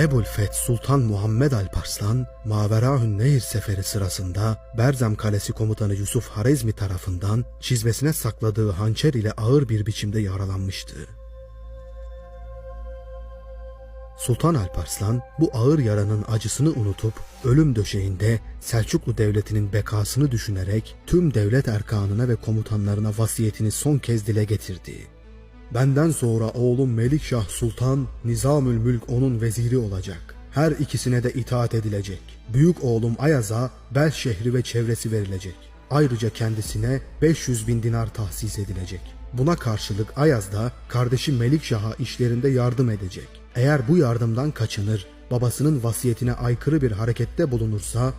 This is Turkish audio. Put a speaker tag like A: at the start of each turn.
A: Ebul Feth Sultan Muhammed Alparslan, Maverahün Nehir seferi sırasında Berzem Kalesi komutanı Yusuf Harezmi tarafından çizmesine sakladığı hançer ile ağır bir biçimde yaralanmıştı. Sultan Alparslan bu ağır yaranın acısını unutup ölüm döşeğinde Selçuklu Devleti'nin bekasını düşünerek tüm devlet erkanına ve komutanlarına vasiyetini son kez dile getirdi. Benden sonra oğlum Melikşah Sultan Nizamül Mülk onun veziri olacak. Her ikisine de itaat edilecek. Büyük oğlum Ayaz'a Bel şehri ve çevresi verilecek. Ayrıca kendisine 500 bin dinar tahsis edilecek. Buna karşılık Ayaz da kardeşi Melikşah'a işlerinde yardım edecek. Eğer bu yardımdan kaçınır, babasının vasiyetine aykırı bir harekette bulunursa